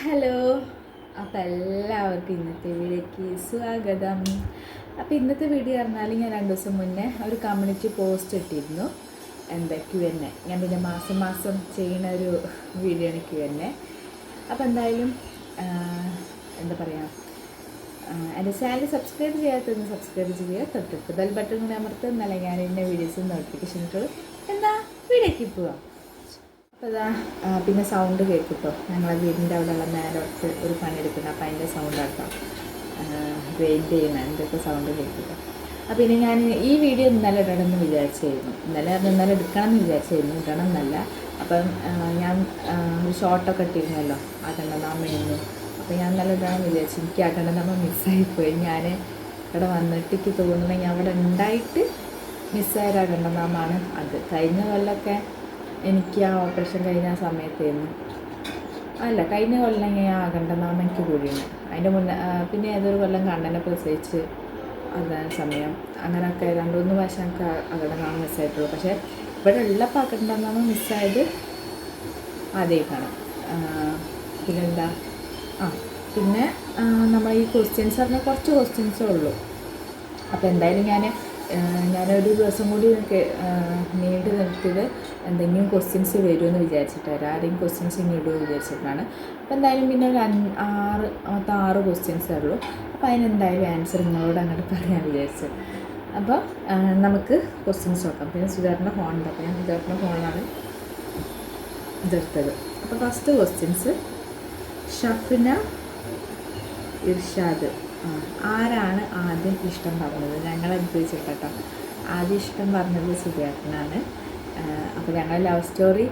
Hello. അപ്പോൾ എല്ലാവർക്കും ഇന്നത്തെ വീഡിയോക്ക് സ്വാഗതം. അപ്പോൾ ഇന്നത്തെ വീഡിയോ പറഞ്ഞാൽ ഞാൻ രണ്ട് ദിവസം മുന്നേ ഒരു കമ്മ്യൂണിറ്റി പോസ്റ്റ് ഇട്ടിരുന്നു. എന്താ ക്യു എൻ എ. ഞാൻ പിന്നെ മാസം മാസം ചെയ്യുന്ന ഒരു വീഡിയോ ആണ് ക്യു എൻ എ. അപ്പോൾ എന്തായാലും എന്താ പറയുക എന്റെ ചാനൽ സബ്സ്ക്രൈബ് ചെയ്യാത്തൊന്ന് സബ്സ്ക്രൈബ് ചെയ്യുക. തൊട്ടടുത്ത് ബെൽ ബട്ടൺ കൂടെ അമർത്തുന്നല്ല ഞാൻ എന്റെ വീഡിയോസ് നോട്ടിഫിക്കേഷൻ ഇട്ടുള്ളൂ എന്താ വീഡിയോക്ക് പോവാം. അപ്പോൾ പിന്നെ സൗണ്ട് കേൾക്കും ഞങ്ങളെ വീടിന്റെ അവിടെയുള്ള മേലോട്ട് ഒരു പണിയെടുക്കുന്നത് അപ്പോൾ അതിന്റെ സൗണ്ട് ആക്കാം. പെയിന്റ് ചെയ്യുന്ന എന്തൊക്കെ സൗണ്ട് കേൾക്കുക അപ്പോൾ ഇനി ഞാൻ ഈ വീഡിയോ ഇന്നലെ ഇടണമെന്ന് വിചാരിച്ചായിരുന്നു. ഇന്നലെ ഇന്നലെ എടുക്കണം എന്ന് വിചാരിച്ചായിരുന്നു. ഇടണം എന്നല്ല അപ്പം ഞാൻ ഒരു ഷോർട്ടൊക്കെ ഇട്ടിരുന്നല്ലോ. ആകണ്ടനാമയെന്നു അപ്പോൾ ഞാൻ ഇന്നലെ ഇടണം വിചാരിച്ചു. എനിക്ക് ആകണ്ടനാമ മിസ്സായിപ്പോയി ഞാൻ ഇവിടെ വന്നിട്ട് എനിക്ക് തോന്നുന്നത് ഞാൻ അവിടെ ഉണ്ടായിട്ട് മിസ്സായ ആകണ്ടനാമാണ് അത്. കഴിഞ്ഞ കൊല്ലമൊക്കെ എനിക്ക് ആ ഓപ്പറേഷൻ കഴിഞ്ഞ ആ സമയത്തായിരുന്നു. അല്ല കഴിഞ്ഞ കൊല്ലം ഞാൻ ആകണ്ടെന്നാണ് എനിക്ക് കൂടിയാണ് അതിന്റെ മുന്നേ പിന്നെ ഏതൊരു കൊല്ലം കണ്ണനെ പ്രസവിച്ച് അതാണ് സമയം അങ്ങനെയൊക്കെ രണ്ട് മൂന്ന് പ്രാവശ്യം എനിക്ക് അകണ്ടനാമ മിസ്സായിട്ടുള്ളൂ പക്ഷേ ഇവിടെ ഉള്ളപ്പോൾ അകണ്ടനാമ മിസ്സായത് ആദ്യമായിട്ടാണ്. പിന്നെന്താ? ആ പിന്നെ നമ്മൾ ഈ ക്വസ്റ്റ്യൻസ് പറഞ്ഞാൽ കുറച്ച് ക്വസ്റ്റ്യൻസേ ഉള്ളൂ. അപ്പോൾ എന്തായാലും ഞാൻ ഞാനൊരു ദിവസം കൂടി നീണ്ടു നിർത്തിയത് എന്തെങ്കിലും ക്വസ്റ്റ്യൻസ് വരുമെന്ന് വിചാരിച്ചിട്ടായിരുന്നു ആരെയും ക്വസ്റ്റ്യൻസ് ഇനി ഇടുമെന്ന് വിചാരിച്ചിട്ടാണ്. അപ്പോൾ എന്തായാലും പിന്നെ ഒരു ആറ് മൊത്തം ആറ് ക്വസ്റ്റ്യൻസേ ഉള്ളൂ. അപ്പോൾ അതിനെന്തായാലും ആൻസർ നിങ്ങളോട് അങ്ങോട്ട് പറയാൻ വിചാരിച്ചു. അപ്പോൾ നമുക്ക് ക്വസ്റ്റ്യൻസ് നോക്കാം. പിന്നെ സുധാറിന്റെ ഫോണുണ്ട് അപ്പോൾ ഞാൻ സുധാറിന്റെ ഫോണിലാണ് ഇതെടുത്തത്. അപ്പോൾ ഫസ്റ്റ് ക്വസ്റ്റ്യൻസ് ഷഫിന ഇർഷാദ്. ആരാണ് ആദ്യം ഇഷ്ടം പറഞ്ഞത്? ഞങ്ങൾ അനുഭവിച്ചിട്ട് ആദ്യം ഇഷ്ടം പറഞ്ഞത് സുധിയേട്ടനാണ് അപ്പോൾ ഞങ്ങൾ ലവ് സ്റ്റോറി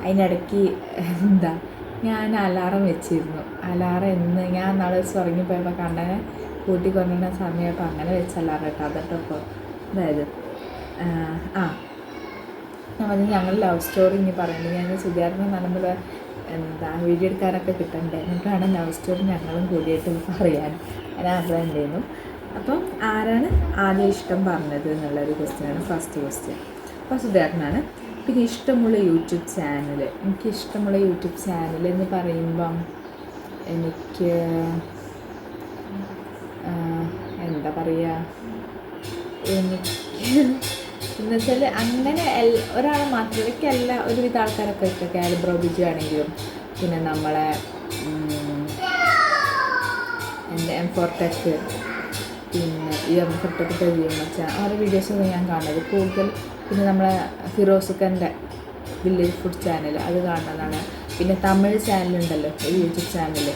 അതിനിടയ്ക്ക് എന്താ ഞാൻ അലാറം വെച്ചിരുന്നു. അലാറം എന്ന് ഞാൻ നാളെ ദിവസം ഉറങ്ങിപ്പോയപ്പോൾ കണ്ണനെ കൊണ്ടുവരുന്ന സമയപ്പോൾ അങ്ങനെ വെച്ച അലാറം കേട്ടോ അതൊക്കെ ഇപ്പോൾ അതായത് ആ, ഞാൻ പറഞ്ഞു ഞങ്ങൾ ലവ് സ്റ്റോറി ഇനി പറയുന്നത് ഞാൻ സുധാകരനെ നടന്നത് എന്താ വീഡിയോ എടുക്കാനൊക്കെ കിട്ടണ്ടേ? എന്നിട്ടാണ് ലവ് സ്റ്റോറി ഞങ്ങളും കൂടിയിട്ട് പറയാൻ. ഞാൻ ആഗ്രഹം ഉണ്ടായിരുന്നു. അപ്പം ആരാണ് ആദ്യം ഇഷ്ടം പറഞ്ഞത് എന്നുള്ളൊരു ക്വസ്റ്റ്യനാണ്. ഫസ്റ്റ് ക്വസ്റ്റ്യൻ അപ്പോൾ സുധാകരനാണ്. പിന്നെ ഇഷ്ടമുള്ള യൂട്യൂബ് ചാനൽ എനിക്ക് ഇഷ്ടമുള്ള യൂട്യൂബ് ചാനൽ എന്ന് പറയുമ്പം എനിക്ക് എന്താ പറയുക എനിക്ക് എന്നുവെച്ചാൽ അങ്ങനെ എൽ- ഒരാൾ മാത്രം എനിക്കല്ല ഒരുവിധ ആൾക്കാരൊക്കെ ഇഷ്ടം കാലിബ്രോ ബിജു ആണെങ്കിലും പിന്നെ നമ്മളെ എന്റെ എം ഫോർ ടെക്ക് പിന്നെ ഈ വെച്ചാൽ എം വെച്ച അവരുടെ വീഡിയോസൊക്കെ ഞാൻ കാണുന്നത് കൂടുതൽ പിന്നെ നമ്മളെ ഫിറോസുഖന്റെ വില്ലേജ് ഫുഡ് ചാനൽ അത് കാണുന്നതാണ്. പിന്നെ തമിഴ് ചാനലുണ്ടല്ലോ യൂട്യൂബ് ചാനൽ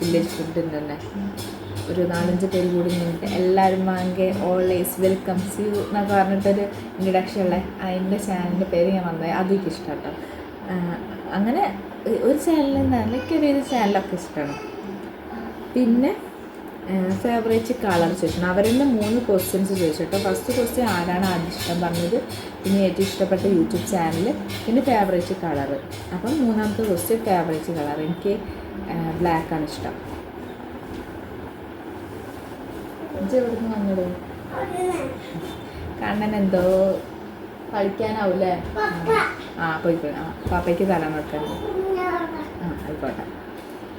വില്ലേജ് ഫുഡിന്റെ തന്നെ ഒരു നാലഞ്ച് പേര് കൂടി നിന്നിട്ട് എല്ലാവരും വാങ്ങി ഓൾവേസ് വെൽക്കം സി യു എന്നൊക്കെ പറഞ്ഞിട്ടൊരു ഇൻട്രഡക്ഷൻ ഉള്ള അതിന്റെ ചാനലിന്റെ പേര് ഞാൻ വന്നത് അതൊക്കെ ഇഷ്ടം കേട്ടോ അങ്ങനെ ഒരു ചാനലിൽ നിന്നാണ് എനിക്കൊരു ചാനലൊക്കെ ഇഷ്ടമാണ് പിന്നെ ഫേവറേറ്റ് കളർ ചോദിക്കണം. അവരെന്നെ മൂന്ന് ക്വസ്റ്റ്യൻസ് ചോദിച്ചു ഫസ്റ്റ് ക്വസ്റ്റ്യൻ ആരാണ് ആദ്യം ഇഷ്ടം പറഞ്ഞത്? പിന്നെ ഏറ്റവും ഇഷ്ടപ്പെട്ട യൂട്യൂബ് ചാനൽ പിന്നെ ഫേവറേറ്റ് കളർ അപ്പം മൂന്നാമത്തെ ക്വസ്റ്റ്യൻ ഫേവറേറ്റ് കളർ എനിക്ക് ബ്ലാക്കാണ് ഇഷ്ടം. എവിടുന്ന് വന്നത്? കണ്ണൻ എന്തോ കളിക്കാനാവൂലേ ആ പോയി പോയി ആ പാപ്പയ്ക്ക് തലണം എടുക്കാൻ ആ ആയിക്കോട്ടെ.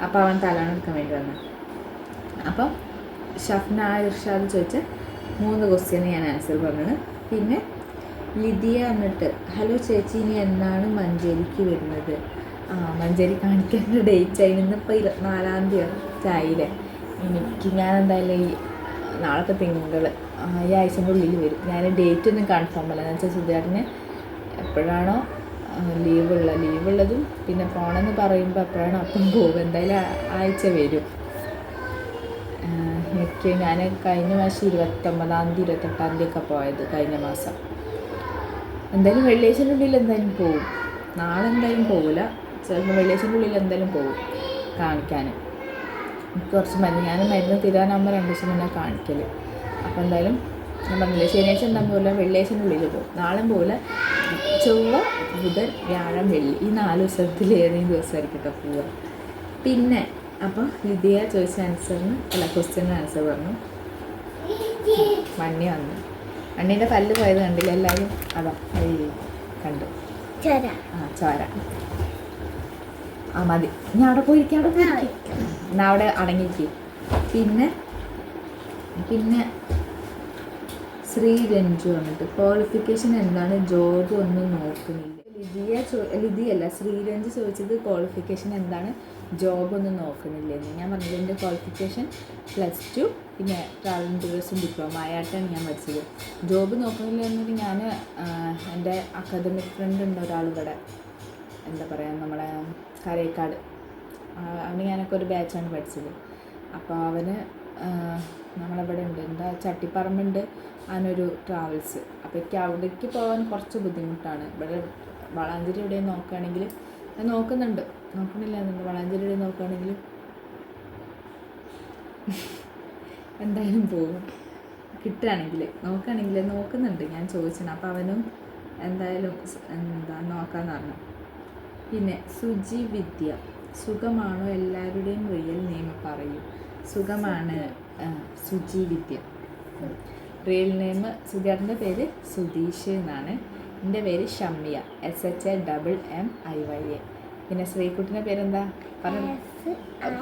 അപ്പോൾ അവൻ തലണം എടുക്കാൻ വേണ്ടി വന്നു അപ്പം ഷഫ്ന ഇർഷാദ് ചോദിച്ച മൂന്ന് ക്വസ്റ്റ്യന് ഞാൻ ആൻസർ പറഞ്ഞത്. പിന്നെ ലിതിയ എന്നിട്ട് ഹലോ ചേച്ചി ഇനി എന്നാണ് മഞ്ചേരിക്ക് വരുന്നത്? ആ മഞ്ചേരി കാണിക്കേണ്ട ഡേറ്റ് ആയി. ഇന്നിപ്പോൾ ഇരുപത്തിനാലാം തീയതി ആയില്ലേ? എനിക്ക് ഞാൻ എന്തായാലും ഈ നാളത്തെ തിങ്കൾ ഈ ആഴ്ചന്റെ ഉള്ളിൽ വരും. ഞാൻ ഡേറ്റ് ഒന്നും കൺഫേം അല്ല. എന്ന് വെച്ചാൽ സുധാറിന് എപ്പോഴാണോ ലീവുള്ള ലീവുള്ളതും ലീവ് പിന്നെ പോകണമെന്ന് പറയുമ്പോൾ എപ്പോഴാണോ അപ്പം പോകും എന്തായാലും ആഴ്ച വരും. എനിക്ക് ഞാൻ കഴിഞ്ഞ മാസം ഇരുപത്തൊമ്പതാം തീയതി ഇരുപത്തെട്ടാം തീയതി ഒക്കെ പോയത് കഴിഞ്ഞ മാസം. എന്തായാലും വെള്ളിയാഴ്ചന്റെ ഉള്ളിൽ എന്തായാലും പോകും നാളെ എന്തായാലും പോകില്ല ചിലപ്പോൾ വെള്ളിയാഴ്ചന്റെ ഉള്ളിൽ എന്തായാലും പോകും കാണിക്കാൻ എനിക്ക് കുറച്ച് മരുന്ന് ഞാൻ മരുന്ന് തീരാനാകുമ്പോൾ രണ്ട് ദിവസം മുന്നേ കാണിക്കൽ അപ്പോൾ എന്തായാലും ഞാൻ പറഞ്ഞില്ല ശനിയാഴ്ച എന്താ പോകില്ല വെള്ളിയാഴ്ചന്റെ ഉള്ളിൽ പോകും നാളെ പോകില്ല ചൊവ്വ ബുധൻ വ്യാഴം വെള്ളി. ഈ നാല് ദിവസത്തിൽ ഏതെങ്കിലും ദിവസമായിരിക്കും കേട്ടോ പോവുക. പിന്നെ അപ്പോൾ ലിതിയ ചോദിച്ച ആൻസറിന് അല്ല ക്വസ്റ്റ്യന് ആൻസർ പറഞ്ഞു. മണ്ണി വന്നു. മണ്ണീന്റെ പല്ല് പോയത് കണ്ടില്ല എല്ലാവരും അതാ അത് കണ്ടു. ചോര. ആ ചോര. ആ മതി. ഞാൻ അവിടെ പോയിരിക്കാം അവിടെ പോയിരിക്കാം. എന്നാ അവിടെ അടങ്ങിയിരിക്കും. പിന്നെ പിന്നെ ശ്രീ രഞ്ജു വന്നിട്ട് ക്വാളിഫിക്കേഷൻ എന്താണ്? ജോബ് ഒന്നും നോക്കുന്നില്ല. ലിതിയ ചോ ലിതിയല്ല ശ്രീരഞ്ജ് ചോദിച്ചത് ക്വാളിഫിക്കേഷൻ എന്താണ്? ജോബ് ഒന്നും നോക്കുന്നില്ലെന്ന്. ഞാൻ പറഞ്ഞില്ല എന്റെ ക്വാളിഫിക്കേഷൻ പ്ലസ് ടു പിന്നെ ട്രാവൽ ടൂറിസം ഡിപ്ലോമ ആയിട്ടാണ് ഞാൻ പഠിച്ചത്. ജോബ് നോക്കുന്നില്ല എന്നിട്ട് ഞാൻ എന്റെ അക്കാദമിക് ഫ്രണ്ട് ഉണ്ട് ഒരാൾ ഇവിടെ എന്താ പറയുക നമ്മളെ കരേക്കാട്. അവന് ഞാനൊക്കെ ഒരു ബാച്ചാണ് പഠിച്ചത്. അപ്പോൾ അവന് നമ്മളിവിടെ ഉണ്ട്. എന്താ ചട്ടിപ്പറമ്പുണ്ട്. അവനൊരു ട്രാവൽസ് അപ്പോൾ എനിക്ക് അവിടേക്ക് പോകാൻ കുറച്ച് ബുദ്ധിമുട്ടാണ്. ഇവിടെ വളാഞ്ചേരി എവിടെയും നോക്കുകയാണെങ്കിൽ ഞാൻ നോക്കുന്നുണ്ട്. നോക്കണില്ല എന്നുണ്ട് വളാഞ്ചേരി നോക്കുകയാണെങ്കിലും എന്തായാലും പോകും. കിട്ടുകയാണെങ്കിൽ നോക്കുകയാണെങ്കിൽ നോക്കുന്നുണ്ട്. ഞാൻ ചോദിച്ചത് അപ്പോൾ അവനും എന്തായാലും എന്താ നോക്കാമെന്ന് പറഞ്ഞു. പിന്നെ സുജി വിദ്യ സുഖമാണോ എല്ലാവരുടെയും റിയൽ നെയിം? പറയൂ. സുഖമാണ് സുജി വിദ്യ. റിയൽ നെയിം സുധിയാറിന്റെ പേര് സുധീഷ് എന്നാണ്. എന്റെ പേര് Shammiya S H A double M I Y A പിന്നെ ശ്രീകുട്ടിന്റെ പേരെന്താ? പറഞ്ഞു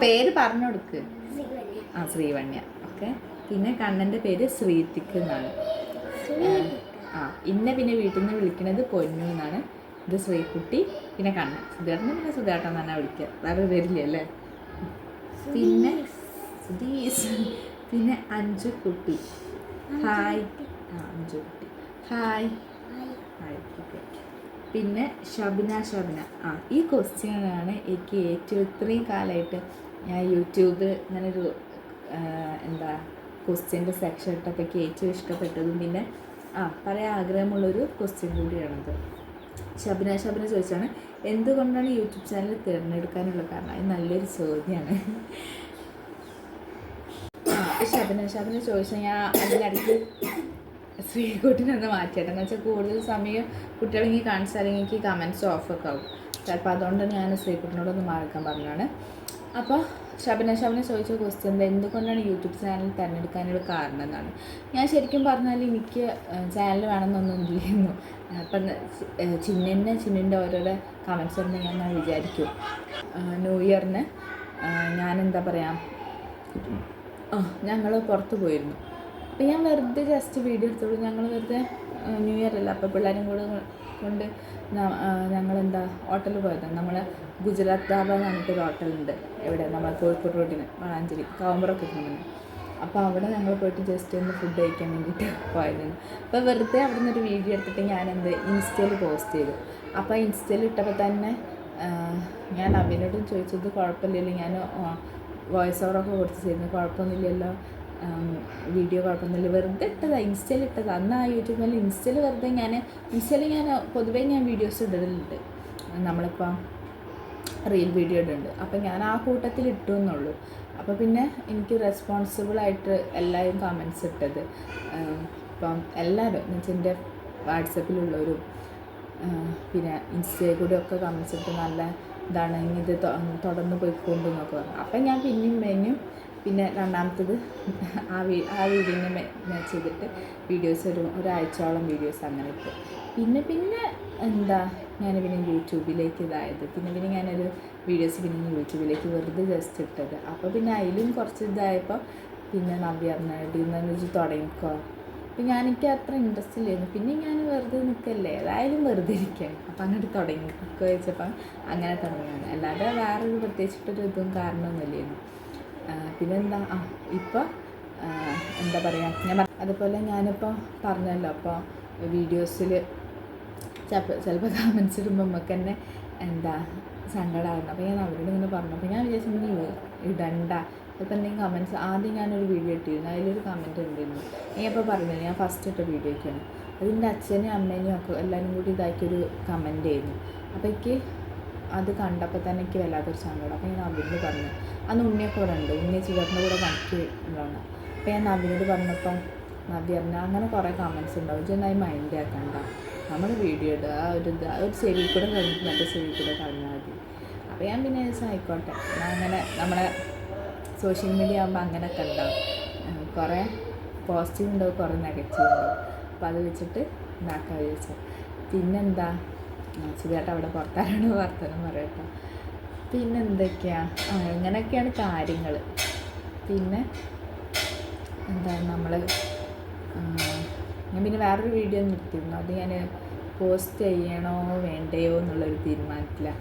പേര് പറഞ്ഞു കൊടുക്ക് ആ ശ്രീവണ്യ. ഓക്കെ. പിന്നെ കണ്ണന്റെ പേര് ശ്രീതിക്ക് എന്നാണ്. ആ ഇന്നെ പിന്നെ വീട്ടിൽ നിന്ന് വിളിക്കുന്നത് പൊന്നു എന്നാണ്. ഇത് ശ്രീകുട്ടി പിന്നെ കണ്ണൻ. സുധേട്ടൻ പിന്നെ സുധേട്ടൻ തന്നെ വിളിക്കുക. വേറെ വരില്ല അല്ലേ? പിന്നെ സുധീസ് പിന്നെ അഞ്ചു കുട്ടി ഹായ്. ആ അഞ്ചു കുട്ടി ഹായ്. Hi okay. പിന്നെ ഷബിന ഷബിന. ആ ഈ ക്വസ്റ്റ്യനാണ് എനിക്ക് ഏറ്റവും ഇത്രയും കാലമായിട്ട് ഞാൻ യൂട്യൂബ് ഇങ്ങനെ ഒരു എന്താ ക്വസ്റ്റ്യന്റെ സെക്ഷൻ ഇട്ടപ്പോഴേക്ക് ഏറ്റവും ഇഷ്ടപ്പെട്ടതും പിന്നെ ആ പറയാൻ ആഗ്രഹമുള്ളൊരു ക്വസ്റ്റ്യൻ കൂടിയാണത്. ഷബിന ഷബിന ചോദിച്ചാണ് എന്തുകൊണ്ടാണ് യൂട്യൂബ് ചാനൽ തിരഞ്ഞെടുക്കാനുള്ള കാരണം? അത് നല്ലൊരു ചോദ്യമാണ്. ഷബിന ഷബിന ചോദിച്ചാൽ ഞാൻ അതിനിടയ്ക്ക് ശ്രീകുട്ടിനൊന്ന് മാറ്റിയിട്ട് എന്ന് വെച്ചാൽ കൂടുതൽ സമയം കുട്ടികളെങ്കിൽ കാണിച്ചാലെങ്കിൽ എനിക്ക് കമൻസ് ഓഫൊക്കെ ആവും. ചിലപ്പോൾ അതുകൊണ്ട് ഞാൻ സ്ത്രീകുട്ടിനോടൊന്ന് മാറിക്കാൻ പറഞ്ഞാണ് അപ്പോൾ ഷബന ഷബന ചോദിച്ച ക്വസ്റ്റ്യൻ എന്തുകൊണ്ടാണ് യൂട്യൂബ് ചാനൽ തിരഞ്ഞെടുക്കാനുള്ള കാരണം എന്നാണ്. ഞാൻ ശരിക്കും പറഞ്ഞാൽ എനിക്ക് ചാനൽ വേണമെന്നൊന്നും ഇല്ലായിരുന്നു. അപ്പം ചിന്നിന്റെ ചിന്നിന്റെ ഓരോരോ കമൻസ് വരുമ്പോൾ ഞാൻ വിചാരിക്കും? ന്യൂ ഇയറിന് ഞാൻ എന്താ പറയുക ഞങ്ങൾ പുറത്ത് പോയിരുന്നു. അപ്പോൾ ഞാൻ വെറുതെ ജസ്റ്റ് വീഡിയോ എടുത്തോളൂ ഞങ്ങൾ വെറുതെ ന്യൂ ഇയർ അല്ല? അപ്പോൾ പിള്ളേരും കൂടെ കൊണ്ട് ഞങ്ങൾ എന്താ ഹോട്ടലിൽ പോയതാണ് നമ്മൾ ഗുജറാത്ത് ധാബ എന്ന് പറഞ്ഞിട്ടൊരു ഹോട്ടലുണ്ട് എവിടെ? നമ്മൾ കോഴിക്കോട് റോഡിന് വളാഞ്ചേരി കാവുമ്പറൊക്കെ കിട്ടുന്നത് അപ്പോൾ അവിടെ ഞങ്ങൾ പോയിട്ട് ജസ്റ്റ് ഒന്ന് ഫുഡ് കഴിക്കാൻ വേണ്ടിയിട്ട് പോയതാണ്. അപ്പോൾ വെറുതെ അവിടെ നിന്നൊരു വീഡിയോ എടുത്തിട്ട് ഞാൻ എന്ത് ഇൻസ്റ്റയിൽ പോസ്റ്റ് ചെയ്തു അപ്പോൾ ഇൻസ്റ്റയിൽ ഇട്ടപ്പോൾ തന്നെ ഞാൻ അവനോടും ചോദിച്ചത് കുഴപ്പമില്ലല്ലോ. ഞാൻ വോയിസ് ഓവറൊക്കെ കൊടുത്ത് ചെയ്യുന്നു കുഴപ്പമൊന്നുമില്ലല്ലോ. വീഡിയോ കുഴപ്പമൊന്നുമില്ല വെറുതെ ഇട്ടതാ ഇൻസ്റ്റയിൽ ഇട്ടതാ. അന്ന് ആ യൂട്യൂബിൽ ഇൻസ്റ്റയിൽ വെറുതെ ഞാൻ ഇൻസ്റ്റയിൽ ഞാൻ പൊതുവേ ഞാൻ വീഡിയോസ് ഇടലുണ്ട്. നമ്മളിപ്പം റീൽ വീഡിയോ ഇടുന്നുണ്ട് അപ്പം ഞാൻ ആ കൂട്ടത്തിൽ ഇട്ടു എന്നുള്ളൂ. അപ്പോൾ പിന്നെ എനിക്ക് റെസ്പോൺസിബിളായിട്ട് എല്ലാവരും കമൻസ് ഇട്ടത്. ഇപ്പം എല്ലാവരും എന്ന് വെച്ചാൽ എന്റെ വാട്സപ്പിലുള്ളവരും പിന്നെ ഇൻസ്റ്റയിൽ കൂടെ ഒക്കെ കമൻസ് ഇട്ട് നല്ല ഇതാണ് ഇനി ഇത് തുടർന്ന് പോയിക്കൊണ്ടെന്നൊക്കെ പറഞ്ഞു. അപ്പം ഞാൻ പിന്നെയും മെനും പിന്നെ രണ്ടാമത്തത് ആ വീ ആ വീഡിയോനെ മാച്ച് ചെയ്തിട്ട് വീഡിയോസ് ഒരു ഒരാഴ്ചയോളം വീഡിയോസ് അങ്ങനെ ഇട്ടു. പിന്നെ പിന്നെ എന്താ ഞാൻ പിന്നെ യൂട്യൂബിലേക്ക് ഇതായത്. പിന്നെ പിന്നെ ഞാനൊരു വീഡിയോസ് പിന്നെ യൂട്യൂബിലേക്ക് വെറുതെ ജസ്റ്റ് ഇട്ടത്. അപ്പോൾ പിന്നെ അതിലും കുറച്ച് ഇതായപ്പോൾ പിന്നെ നവ്യ പറഞ്ഞിട്ട് വെച്ച് തുടങ്ങിക്കോ. അപ്പം ഞാൻ എനിക്ക് അത്ര ഇൻട്രസ്റ്റ് ഇല്ലായിരുന്നു. പിന്നെ ഞാൻ വെറുതെ നിൽക്കല്ലേ ഏതായാലും വെറുതെ ഇരിക്കുകയാണ് അപ്പം അങ്ങോട്ട് തുടങ്ങി വെച്ചപ്പം അങ്ങനെ തുടങ്ങിയാണ് അല്ലാതെ വേറൊരു പ്രത്യേകിച്ചിട്ടൊരു ഇതും കാരണമൊന്നുമില്ലായിരുന്നു. പിന്നെന്താ? ആ ഇപ്പോൾ എന്താ പറയുക ഞാൻ അതുപോലെ ഞാനിപ്പോൾ പറഞ്ഞല്ലോ അപ്പോൾ വീഡിയോസിൽ ചിലപ്പോൾ ചിലപ്പോൾ കമൻസ് ഇടുമ്പോൾ നമുക്ക് തന്നെ എന്താ സങ്കടമാകുന്നു അപ്പോൾ ഞാൻ അവരോട് ഇങ്ങനെ പറഞ്ഞു. അപ്പോൾ ഞാൻ വിചാരിച്ചു ഇടണ്ട. അപ്പോൾ എന്തെങ്കിലും കമൻസ് ആദ്യം ഞാനൊരു വീഡിയോ ഇട്ടിരുന്നു. അതിലൊരു കമന്റ് ഉണ്ടായിരുന്നു ഞാൻ ഇപ്പോൾ പറഞ്ഞില്ല ഞാൻ ഫസ്റ്റ് ഇട്ട വീഡിയോയ്ക്കാണ് അതിന്റെ അച്ഛനെയും അമ്മേനെയും ഒക്കെ എല്ലാവരും കൂടി ഇതാക്കിയൊരു കമന്റ് ആയിരുന്നു. അപ്പോൾ എനിക്ക് അത് കണ്ടപ്പോൾ തന്നെ എനിക്ക് വല്ലാത്തൊരു സങ്കടം. അപ്പോൾ ഞാൻ നവീനോട് പറഞ്ഞു. അന്ന് ഉണ്ണിയൊക്കെ ഇവിടെ ഉണ്ട്. ഉണ്ണി ചുവറിന്റെ കൂടെ കണക്ക് ഉണ്ടാണ് അപ്പോൾ ഞാൻ നവീനോട് പറഞ്ഞപ്പം നവ്യ പറഞ്ഞു അങ്ങനെ കുറേ കമൻസ് ഉണ്ടാവും. ഇതൊന്നായി മൈൻഡ് ആക്കണ്ട. നമ്മൾ വീഡിയോ ഇടുക. ആ ഒരു ഇത് ഒരു ചെവി കൂടെ കഴിഞ്ഞിട്ട് മറ്റേ ചെവി കൂടെ കളഞ്ഞാൽ മതി. അപ്പോൾ ഞാൻ പിന്നെ ആയിക്കോട്ടെ. ഞാൻ അങ്ങനെ നമ്മുടെ സോഷ്യൽ മീഡിയ ആകുമ്പോൾ അങ്ങനെയൊക്കെ ഉണ്ടാവും. കുറേ പോസിറ്റീവ് ഉണ്ടാവും കുറേ നെഗറ്റീവ് ഉണ്ടാവും. അപ്പോൾ അത് വെച്ചിട്ട് ഇതാക്കാൻ വിചാരിച്ചു. പിന്നെന്താ? സുഖമായിട്ട് അവിടെ പുറത്താരാണ് വർത്തനം പറയട്ടോ പിന്നെ എന്തൊക്കെയാ? ആ ഇങ്ങനെയൊക്കെയാണ് കാര്യങ്ങൾ പിന്നെ എന്താ നമ്മൾ ഞാൻ പിന്നെ വേറൊരു വീഡിയോ നിർത്തിയിരുന്നു. അത് ഞാൻ പോസ്റ്റ് ചെയ്യണോ വേണ്ടയോ എന്നുള്ളൊരു തീരുമാനത്തില്ല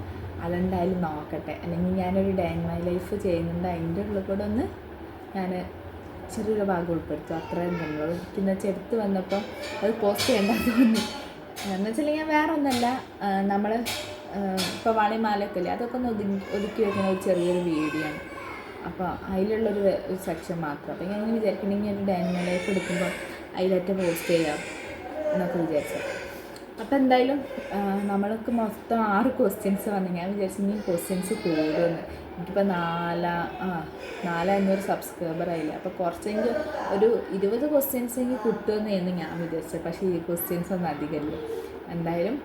അതെന്തായാലും നോക്കട്ടെ. അല്ലെങ്കിൽ ഞാനൊരു ഡേ മൈ ലൈഫ് ചെയ്യുന്നുണ്ട്. അതിന്റെ ഉള്ളിൽ കൂടെ ഒന്ന് ഞാൻ ചെറിയൊരു ഭാഗം ഉൾപ്പെടുത്തും. അത്രയും തന്നെ. പിന്നെ ചെടുത്ത് വന്നപ്പോൾ അത് പോസ്റ്റ് ചെയ്യേണ്ടതെന്ന് തോന്നി. എന്ന് വെച്ചിട്ടുണ്ടെങ്കിൽ വേറെ ഒന്നല്ല നമ്മൾ ഇപ്പോൾ വാണിമാലൊക്കെ ഇല്ലേ അതൊക്കെ ഒന്ന് ഒതുങ്ങി ഒതുക്കി വെക്കുന്ന ഒരു ചെറിയൊരു വീഡിയോ ആണ് അപ്പോൾ അതിലുള്ളൊരു സെക്ഷൻ മാത്രം. അപ്പോൾ ഞാൻ വിചാരിക്കണമെങ്കിൽ ഒരു ഡൈനിങ് ലൈഫ് എടുക്കുമ്പോൾ അതിലേറ്റം പോസ്റ്റ് ചെയ്യാം എന്നൊക്കെ വിചാരിച്ചു അപ്പോൾ എന്തായാലും നമ്മൾക്ക് മൊത്തം ആറ് ക്വസ്റ്റ്യൻസ് വന്നു. ഞാൻ വിചാരിച്ചു ഈ ക്വസ്റ്റ്യൻസ് കൂടുമെന്ന്. എനിക്കിപ്പോൾ നാലാ ആ നാല് അഞ്ഞൂറ് സബ്സ്ക്രൈബർ ആയില്ല? അപ്പോൾ കുറച്ചെങ്കിൽ ഒരു ഇരുപത് ക്വസ്റ്റ്യൻസ് എങ്കിൽ കിട്ടുമെന്നായിരുന്നു ഞാൻ വിചാരിച്ചത്. പക്ഷേ ഈ ക്വസ്റ്റ്യൻസ് ഒന്നും അധികമല്ല. എന്തായാലും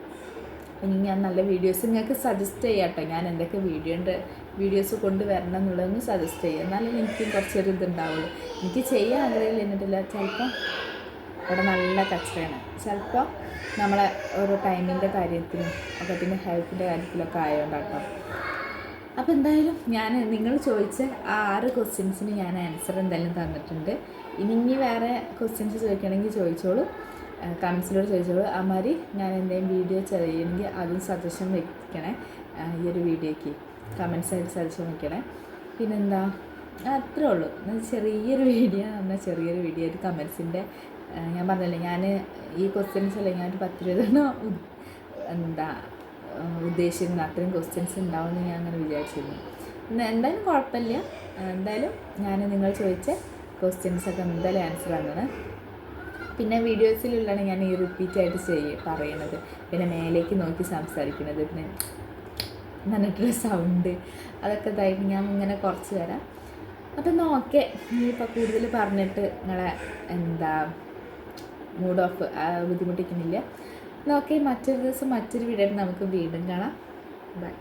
ഇനി ഞാൻ നല്ല വീഡിയോസ് നിങ്ങൾക്ക് സജസ്റ്റ് ചെയ്യാട്ടോ. ഞാൻ എന്തൊക്കെ വീഡിയോന്റെ വീഡിയോസ് കൊണ്ടുവരണം എന്നുള്ളതൊന്ന് സജസ്റ്റ് ചെയ്യാം. എന്നാലും എനിക്കും കുറച്ചൊരു ഇതുണ്ടാവുള്ളൂ എനിക്ക് ചെയ്യാൻ ആഗ്രഹമില്ല എന്നിട്ടില്ല. ചിലപ്പോൾ അവിടെ നല്ല കച്ചറയാണ്. ചിലപ്പോൾ നമ്മളെ ഓരോ ടൈമിന്റെ കാര്യത്തിനും ഒക്കെ പിന്നെ ഹെൽത്തിന്റെ കാര്യത്തിലൊക്കെ ആയതുകൊണ്ടാട്ടോ അപ്പോൾ എന്തായാലും ഞാൻ നിങ്ങൾ ചോദിച്ച ആ ആറ് ക്വസ്റ്റ്യൻസിന് ഞാൻ ആൻസർ എന്തായാലും തന്നിട്ടുണ്ട്. ഇനി ഇനി വേറെ ക്വസ്റ്റ്യൻസ് ചോദിക്കണമെങ്കിൽ ചോദിച്ചോളൂ. കമൻസിലൂടെ ചോദിച്ചോളൂ. ആ അമാതിരി ഞാൻ എന്തെങ്കിലും വീഡിയോ ചെയ്യണമെങ്കിൽ അതും സജഷൻ വെക്കണേ. ഈ ഒരു വീഡിയോയ്ക്ക് കമൻസ് ആയിട്ട് സജഷൻ വെക്കണേ. പിന്നെന്താ? അത്രേ ഉള്ളൂ. ചെറിയൊരു വീഡിയോ എന്നാൽ ചെറിയൊരു വീഡിയോ ഒരു കമൻസിന്റെ ഞാൻ പറഞ്ഞില്ലേ ഞാൻ ഈ ക്വസ്റ്റ്യൻസ് അല്ലെങ്കിൽ ഞാൻ ഒരു പത്ത് ഇരുപതെണ്ണം എന്താ ഉദ്ദേശിക്കുന്നത് അത്രയും ക്വസ്റ്റ്യൻസ് ഉണ്ടാവുമെന്ന് ഞാൻ അങ്ങനെ വിചാരിച്ചിരുന്നു. എന്തായാലും കുഴപ്പമില്ല എന്തായാലും ഞാൻ നിങ്ങൾ ചോദിച്ച ക്വസ്റ്റ്യൻസ് ഒക്കെ എന്തായാലും ആൻസർ ആണ് പിന്നെ വീഡിയോസിലുള്ളതാണ് ഞാൻ ഈ റിപ്പീറ്റ് ആയിട്ട് ചെയ്യ പറയണത്. പിന്നെ മേലേക്ക് നോക്കി സംസാരിക്കുന്നത് പിന്നെ എന്നിട്ടുള്ള സൗണ്ട് അതൊക്കെ ഇതായിട്ട് ഞാൻ ഇങ്ങനെ കുറച്ച് തരാം അപ്പം നോക്കേ ഇനിയിപ്പോൾ കൂടുതൽ പറഞ്ഞിട്ട് നിങ്ങളെ എന്താ മൂഡ് ഓഫ് ബുദ്ധിമുട്ടിക്കുന്നില്ല. എന്നാൽ ഓക്കെ മറ്റൊരു ദിവസം മറ്റൊരു വീഡിയോ നമുക്ക് വീണ്ടും കാണാം. ബൈ